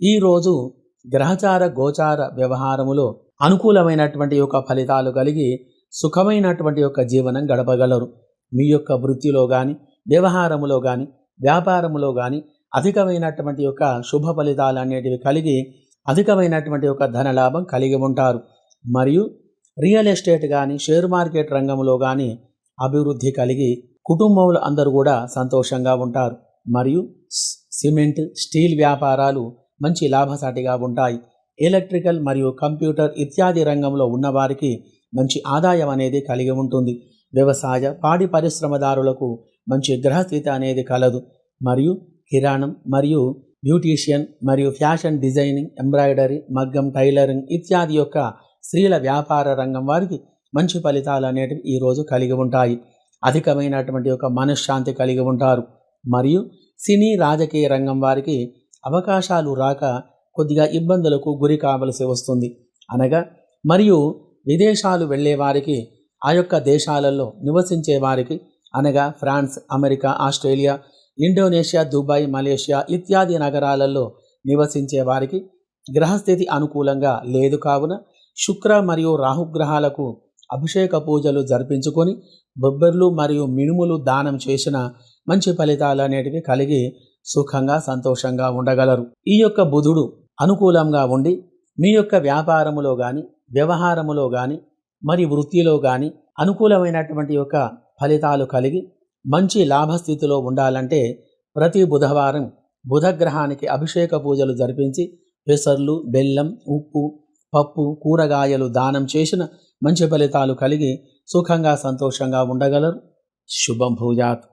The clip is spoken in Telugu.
ఈరోజు గ్రహచార గోచార వ్యవహారములో అనుకూలమైనటువంటి యొక్క ఫలితాలు కలిగి సుఖమైనటువంటి యొక్క జీవనం గడపగలరు. మీ యొక్క వృత్తిలో కానీ వ్యవహారములో కానీ వ్యాపారములో కానీ అధికమైనటువంటి యొక్క శుభ ఫలితాలు అనేటివి కలిగి అధికమైనటువంటి యొక్క ధనలాభం కలిగి ఉంటారు. మరియు రియల్ ఎస్టేట్ కానీ షేర్ మార్కెట్ రంగంలో కానీ అభివృద్ధి కలిగి కుటుంబంలో అందరూ కూడా సంతోషంగా ఉంటారు. మరియు సిమెంట్ స్టీల్ వ్యాపారాలు మంచి లాభసాటిగా ఉంటాయి. ఎలక్ట్రికల్ మరియు కంప్యూటర్ ఇత్యాది రంగంలో ఉన్నవారికి మంచి ఆదాయం అనేది కలిగి ఉంటుంది. వ్యవసాయ పాడి పరిశ్రమదారులకు మంచి గ్రహస్థితి అనేది కలదు. మరియు కిరాణం మరియు బ్యూటీషియన్ మరియు ఫ్యాషన్ డిజైనింగ్ ఎంబ్రాయిడరీ మగ్గం టైలరింగ్ ఇత్యాది యొక్క స్త్రీల వ్యాపార రంగం వారికి మంచి ఫలితాలు అనేటివి ఈరోజు కలిగి ఉంటాయి. అధికమైనటువంటి ఒక మనశ్శాంతి కలిగి ఉంటారు. మరియు సినీ రాజకీయ రంగం వారికి అవకాశాలు రాక కొద్దిగా ఇబ్బందులకు గురి కావలసి వస్తుంది. అనగా మరియు విదేశాలు వెళ్ళేవారికి ఆ యొక్క దేశాలలో నివసించే వారికి అనగా France America Australia Indonesia Dubai Malaysia ఇత్యాది నగరాలలో నివసించే వారికి గ్రహస్థితి అనుకూలంగా లేదు కావున శుక్ర మరియు రాహుగ్రహాలకు అభిషేక పూజలు జరిపించుకొని బొబ్బర్లు మరియు మినుములు దానం చేసిన మంచి ఫలితాలు అనేటివి కలిగి సుఖంగా సంతోషంగా ఉండగలరు. ఈ యొక్క బుధుడు అనుకూలంగా ఉండి మీ యొక్క వ్యాపారములో కానీ వ్యవహారములో కానీ మరి వృత్తిలో కానీ అనుకూలమైనటువంటి యొక్క ఫలితాలు కలిగి మంచి లాభస్థితిలో ఉండాలంటే ప్రతి బుధవారం బుధగ్రహానికి అభిషేక పూజలు జరిపించి పెసర్లు బెల్లం ఉప్పు పప్పు కూరగాయలు దానం చేసిన మంచి ఫలితాలు కలిగి సుఖంగా సంతోషంగా ఉండగలరు. శుభం భూజాత్.